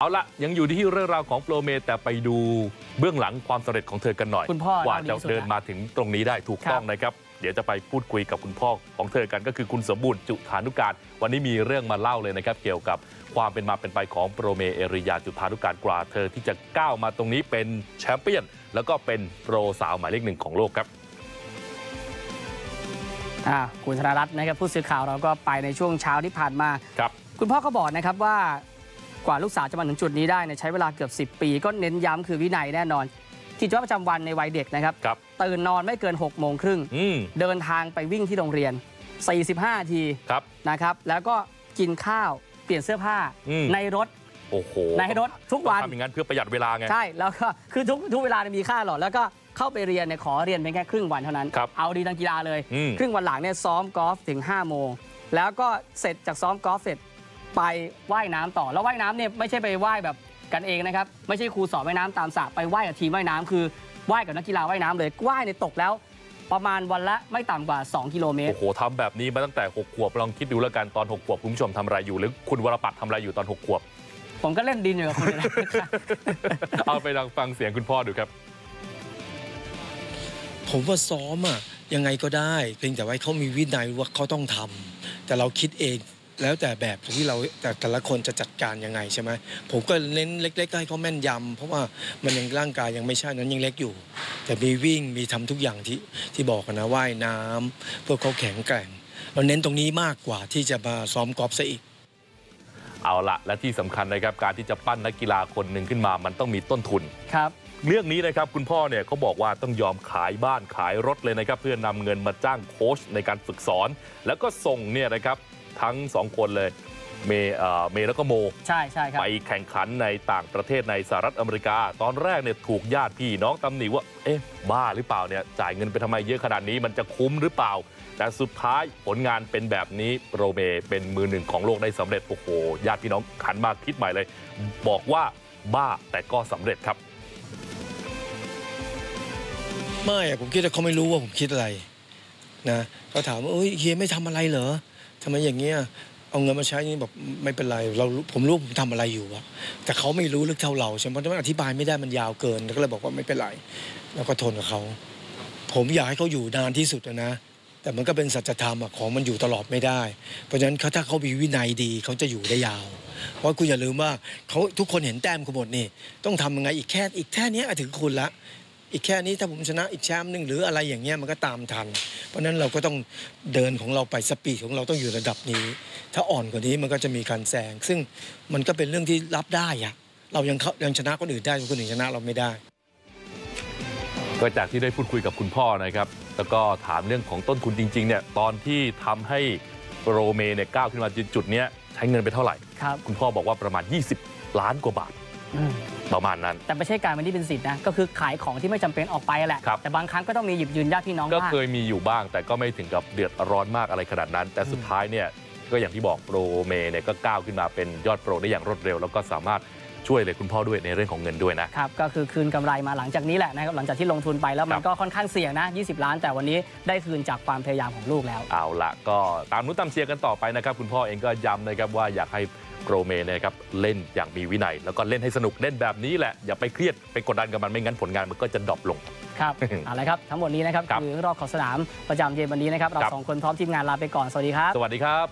เอาละยังอยู่ที่เรื่องราวของโปรเมแต่ไปดูเบื้องหลังความสำเร็จของเธอกันหน่อยคุณพ่อกว่าเล่าจะดีสุดเดินนะมาถึงตรงนี้ได้ถูกครับต้องนะครับ เดี๋ยวจะไปพูดคุยกับคุณพ่อของเธอกันก็คือคุณสมบูรณ์จุธานุการ วันนี้มีเรื่องมาเล่าเลยนะครับ เกี่ยวกับความเป็นมาเป็นไปของโปรเมเอริยาจุธานุการกว่าเธอที่จะก้าวมาตรงนี้เป็นแชมเปี้ยน แล้วก็เป็นโปรสาวหมายเลขหนึ่งของโลกครับอ่าคุณธนรัตน์นะครับผู้สื่อข่าวเราก็ไปในช่วงเช้าที่ผ่านมาครับคุณพ่อก็บอกนะครับว่า กว่าลูกสาวจะมาถึงจุดนี้ได้เนี่ยใช้เวลาเกือบ 10 ปี ก็เน้นย้ำคือวินัยแน่นอนกิจวัตรประจำวันในวัยเด็กนะครับครับตื่นนอนไม่เกิน6โมงครึ่งอืมเดินทางไปวิ่งที่โรงเรียน 45นาทีครับนะครับ แล้วก็กินข้าวเปลี่ยนเสื้อผ้าอืมในรถโอ้โหในรถทุกวันต้องทำอย่างนั้นเพื่อประหยัดเวลาไงใช่แล้วก็คือทุกทุกเวลาเนี่ยมีค่าหรอกแล้วก็เข้าไปเรียนเนี่ยขอเรียนเพียงแค่ครึ่งวันเท่านั้นครับเอาดีทางกีฬาเลยอืมครึ่งวันหลังเนี่ยซ้อมกอล์ฟถึง5โมงแล้วก็เสร็จจากซ้อมกอล์ฟเสร็จ ไปว่ายน้ำต่อแล้วว่ายน้ำเนี่ยไม่ใช่ไปว่ายแบบกันเองนะครับไม่ใช่ครูสอนว่ายน้ำตามสระไปว่ายกับทีมว่ายน้ำคือว่ายกับนักกีฬาว่ายน้ำเลยว่ายในตกแล้ว ประมาณวันละไม่ต่ำกว่า 2 กิโลเมตร โอ้โหทำแบบนี้มาตั้งแต่ 6 ขวบ ลองคิดดูแล้วกันตอน 6 ขวบ คุณผู้ชมทำอะไรอยู่ หรือคุณวรปัตรทำอะไรอยู่ตอน 6 ขวบ ผมก็เล่นดินอยู่กับคุณนี่แหละเอาไปลองฟังเสียงคุณพ่อดูครับ ผมว่าซ้อมอะยังไงก็ได้ เพียงแต่ว่าเขามีวินัยว่าเขาต้องทำแต่เราคิดเอง แล้วแต่แบบที่เราแต่แต่ละคนจะจัดการยังไงใช่ไหมผมก็เน้นเล็กๆให้เขาแม่นยำเพราะว่ามันยังร่างกายยังไม่ใช่นั้นยังเล็กอยู่ แต่มีวิ่งมีทำทุกอย่างที่ที่บอกกันนะว่ายน้ำเพื่อเขาแข็งแกร่ง เราเน้นตรงนี้มากกว่าที่จะมาซ้อมกอล์ฟซะอีกเอาละและที่สำคัญนะครับการที่จะปั้นนักกีฬาคนหนึ่งขึ้นมา มันต้องมีต้นทุนครับ เรื่องนี้นะครับคุณพ่อเนี่ยเขาบอกว่าต้องยอมขายบ้านขายรถเลยนะครับ เพื่อนำเงินมาจ้างโค้ชในการฝึกสอน แล้วก็ส่งเนี่ยนะครับ ทั้งสองคนเลยเมย์เอ่อเมย์แล้วก็โมใช่ใช่ครับไปแข่งขันในต่างประเทศในสหรัฐอเมริกา ตอนแรกเนี่ยถูกญาติพี่น้องตำหนิว่า เอ๊ะ บ้าหรือเปล่าเนี่ยจ่ายเงินไปทำไมเยอะขนาดนี้มันจะคุ้มหรือเปล่า แต่สุดท้ายผลงานเป็นแบบนี้โปรเมเป็นมือหนึ่งของโลกได้สำเร็จ โอ้โห ญาติพี่น้องขันมาคิดใหม่เลย บอกว่าบ้าแต่ก็สำเร็จครับ ไม่อะผมคิดว่าเขาไม่รู้ว่าผมคิดอะไรนะเขาถามว่าเอ้ยเฮียไม่ทำอะไรเหรอ ทำไมอย่างเงี้ยเอาเงินมาใช้นี่บอกไม่เป็นไรเราผมรู้ผมทำอะไรอยู่อะแต่เขาไม่รู้ลึกเท่าเราใช่ไหมเพราะมันอธิบายไม่ได้มันยาวเกินก็เลยบอกว่าไม่เป็นไรแล้วก็ทนกับเขาผมอยากให้เขาอยู่นานที่สุดนะ แต่มันก็เป็นสัจธรรมอะของมันอยู่ตลอดไม่ได้ เพราะฉะนั้นเขาถ้าเขามีวินัยดีเขาจะอยู่ได้ยาว เพราะคุณอย่าลืมว่าเขาทุกคนเห็นแต้มคุณหมดนี่ต้องทำยังไงอีกแค่อีกแค่นี้ถึงคุณละ อีกแค่นี้ถ้าผมชนะอีกแชมป์หนึ่งหรืออะไรอย่างเงี้ยมันก็ตามทัน เพราะฉะนั้นเราก็ต้องเดินของเราไปสปีดของเราต้องอยู่ระดับนี้ ถ้าอ่อนกว่านี้มันก็จะมีการแซงซึ่งมันก็เป็นเรื่องที่รับได้อะเรายังเข้ายังชนะคนอื่นได้คนอื่นชนะเราไม่ได้ ก็จากที่ได้พูดคุยกับคุณพ่อนะครับ แล้วก็ถามเรื่องของต้นทุนจริงๆเนี่ยตอนที่ทำให้โปรเมเนี่ยก้าวขึ้นมาจุดๆเนี้ยใช้เงินไปเท่าไหร่ครับคุณพ่อบอกว่าประมาณ 20 ล้านกว่าบาทอืม ประมาณนั้น แต่ไม่ใช่การเป็นหนี้เป็นสิทธิ์นะ ก็คือขายของที่ไม่จำเป็นออกไปแหละครับแต่บางครั้งก็ต้องมีหยิบยืนญาติพี่น้องก็บ้างเคยมีอยู่บ้าง แต่ก็ไม่ถึงกับเดือดร้อนมากอะไรขนาดนั้น แต่สุดท้ายเนี่ยก็อย่างที่บอกโปรเมเนี่ยก็ก้าวขึ้นมาเป็นยอดโปรได้อย่างรวดเร็ว แล้วก็สามารถช่วยเหลยคุณพ่อด้วยในเรื่องของเงินด้วยนะครับก็คือคืนกำไรมาหลังจากนี้แหละนะครับหลังจากที่ลงทุนไปแล้วมัครันบก็ค่อนข้างเสี่ยงนะ 20 ล้าน แต่วันนี้ได้คืนจากความพยายามของลูกแล้ว เอาละก็ตามนู้นตามเชียร์กันต่อไปนะครับคุณพ่อเองก็ย้ำนะครับว่าอยากให้ โปรเมนะครับเล่นอย่างมีวินัย แล้วก็เล่นให้สนุกเล่นแบบนี้แหละ อย่าไปเครียดไปกดดันกับมันไม่งั้นผลงานมันก็จะดรอปลงครับเอาละครับ ทั้งหมดนี้นะครับครับคือรอบของสนามประจำเย็นวันนี้นะครับเราครับสองคนพร้อมทีมงานลาไปก่อนสวัสดีครับ สวัสดีครับ